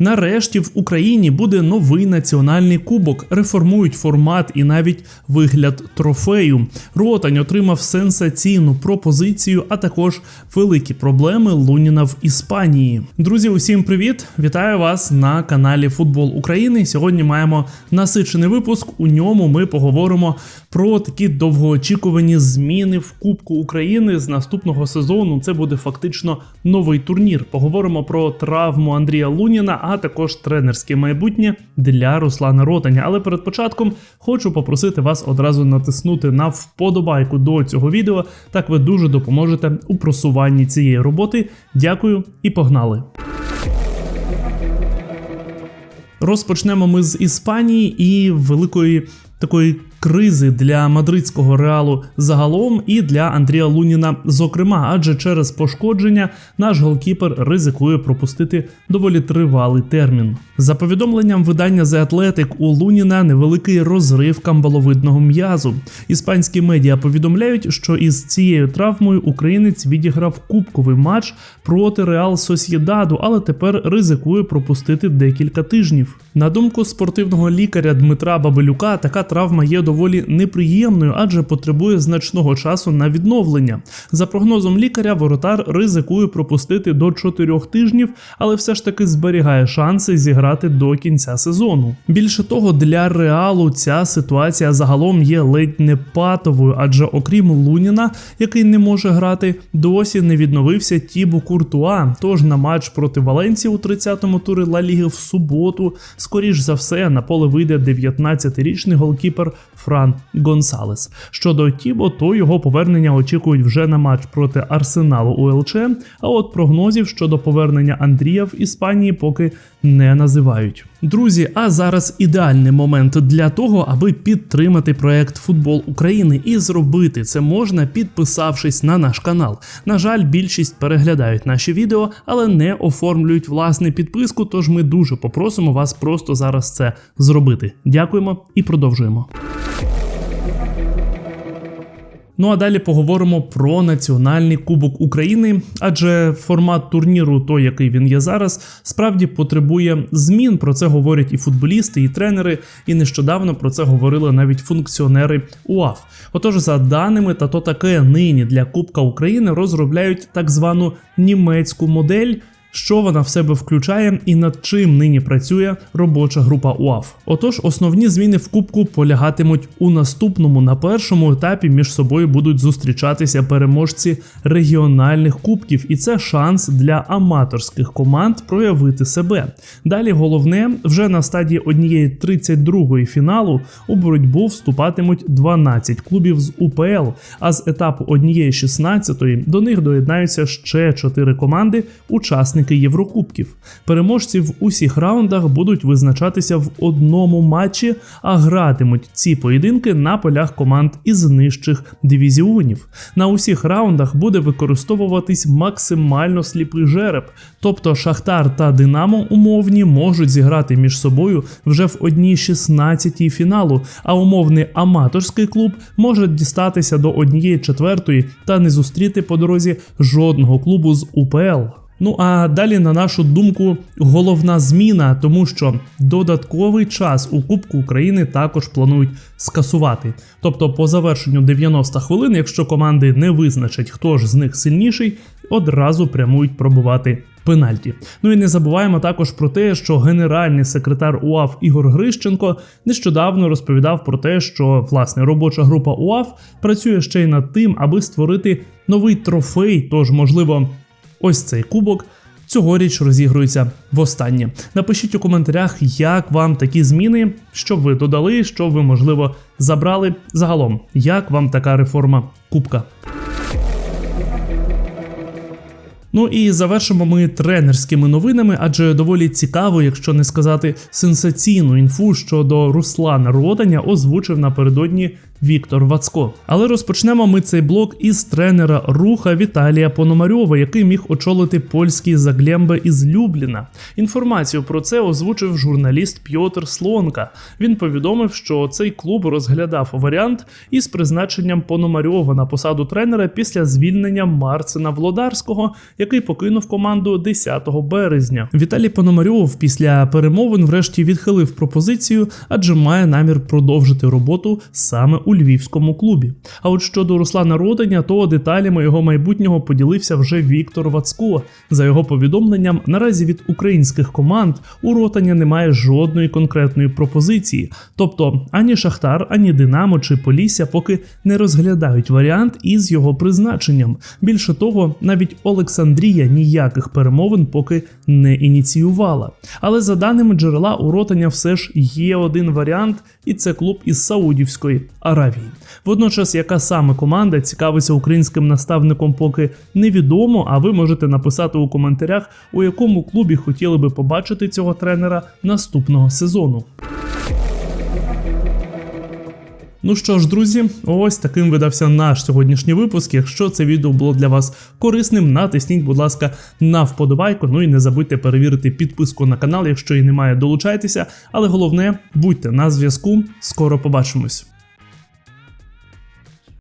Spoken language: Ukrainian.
Нарешті в Україні буде новий національний кубок, реформують формат і навіть вигляд трофею. Ротань отримав сенсаційну пропозицію, а також великі проблеми Луніна в Іспанії. Друзі, усім привіт! Вітаю вас на каналі Футбол України. Сьогодні маємо насичений випуск. У ньому ми поговоримо про такі довгоочікувані зміни в Кубку України з наступного сезону. Це буде фактично новий турнір. Поговоримо про травму Андрія Луніна, а також тренерське майбутнє для Руслана Ротаня. Але перед початком хочу попросити вас одразу натиснути на вподобайку до цього відео. Так ви дуже допоможете у просуванні цієї роботи. Дякую і погнали! Розпочнемо ми з Іспанії і великої такої кризи для мадридського реалу загалом і для Андрія Луніна, зокрема, адже через пошкодження наш голкіпер ризикує пропустити доволі тривалий термін. За повідомленням видання The Athletic, у Луніна невеликий розрив камбаловидного м'язу. Іспанські медіа повідомляють, що із цією травмою українець відіграв кубковий матч проти Реал Сосєдаду, але тепер ризикує пропустити декілька тижнів. На думку спортивного лікаря Дмитра Бабелюка, така травма є доволі неприємною, адже потребує значного часу на відновлення. За прогнозом лікаря, воротар ризикує пропустити до 4 тижнів, але все ж таки зберігає шанси зіграти до кінця сезону. Більше того, для реалу ця ситуація загалом є ледь не патовою, адже окрім Луніна, який не може грати, досі не відновився Тібу Куртуа. Тож на матч проти Валенції у 30-му турі Ла Ліги в суботу, скоріш за все, на поле вийде 19-річний голкіпер Фран Гонсалес. Щодо Тібо, то його повернення очікують вже на матч проти Арсеналу у ЛЧ. А от прогнозів щодо повернення Андрія в Іспанії поки не називають. Друзі, а зараз ідеальний момент для того, аби підтримати проект Футбол України і зробити це можна, підписавшись на наш канал. На жаль, більшість переглядають наші відео, але не оформлюють власне підписку. Тож ми дуже попросимо вас просто зараз це зробити. Дякуємо і продовжуємо. Ну а далі поговоримо про національний кубок України, адже формат турніру, той який він є зараз, справді потребує змін. Про це говорять і футболісти, і тренери, і нещодавно про це говорили навіть функціонери УАФ. Отож, за даними, та то таке нині для Кубка України розробляють так звану німецьку модель що вона в себе включає і над чим нині працює робоча група УАФ. Отож, основні зміни в кубку полягатимуть у наступному на першому етапі між собою будуть зустрічатися переможці регіональних кубків, і це шанс для аматорських команд проявити себе. Далі головне, вже на стадії однієї 32-ї фіналу у боротьбу вступатимуть 12 клубів з УПЛ. А з етапу однієї 16-ї до них доєднаються ще 4 команди, учасники учасники Єврокубків. Переможці в усіх раундах будуть визначатися в одному матчі, а гратимуть ці поєдинки на полях команд із нижчих дивізіонів. На усіх раундах буде використовуватись максимально сліпий жереб, тобто Шахтар та Динамо умовні можуть зіграти між собою вже в одній 16 фіналу, а умовний аматорський клуб може дістатися до однієї четвертої та не зустріти по дорозі жодного клубу з УПЛ. Ну а далі, на нашу думку, головна зміна, тому що додатковий час у Кубку України також планують скасувати. Тобто, по завершенню 90 хвилин, якщо команди не визначать, хто ж з них сильніший, одразу прямують пробувати пенальті. Ну і не забуваємо також про те, що генеральний секретар УАФ Ігор Грищенко нещодавно розповідав про те, що власне робоча група УАФ працює ще й над тим, аби створити новий трофей, тож можливо. Ось цей кубок цьогоріч розігрується востаннє. Напишіть у коментарях, як вам такі зміни, що ви додали, що ви, можливо, забрали. Загалом, як вам така реформа кубка. Ну і завершимо ми тренерськими новинами, адже доволі цікаво, якщо не сказати сенсаційну інфу щодо Руслана Роданя, озвучив напередодні Віктор Вацко. Але розпочнемо ми цей блок із тренера руха Віталія Пономарьова, який міг очолити польський Заглембе із Любліна. Інформацію про це озвучив журналіст Пьотр Слонка. Він повідомив, що цей клуб розглядав варіант із призначенням Пономарьова на посаду тренера після звільнення Марцина Влодарського, який покинув команду 10 березня. Віталій Пономарьов після перемовин врешті відхилив пропозицію, адже має намір продовжити роботу саме у львівському клубі. А от щодо Руслана Роденя, то деталями його майбутнього поділився вже Віктор Вацко. За його повідомленням, наразі від українських команд у Ротаня немає жодної конкретної пропозиції. Тобто ані Шахтар, ані Динамо чи Полісся поки не розглядають варіант із його призначенням. Більше того, навіть Олександрія ніяких перемовин поки не ініціювала. Але за даними джерела, у Ротаня все ж є один варіант, і це клуб із Саудівської Аравії. Водночас, яка саме команда цікавиться українським наставником, поки невідомо. А ви можете написати у коментарях, у якому клубі хотіли би побачити цього тренера наступного сезону. Ну що ж, друзі, ось таким видався наш сьогоднішній випуск. Якщо це відео було для вас корисним, натисніть, будь ласка, на вподобайку. Ну і не забудьте перевірити підписку на канал, якщо її немає, долучайтеся. Але головне, будьте на зв'язку. Скоро побачимось.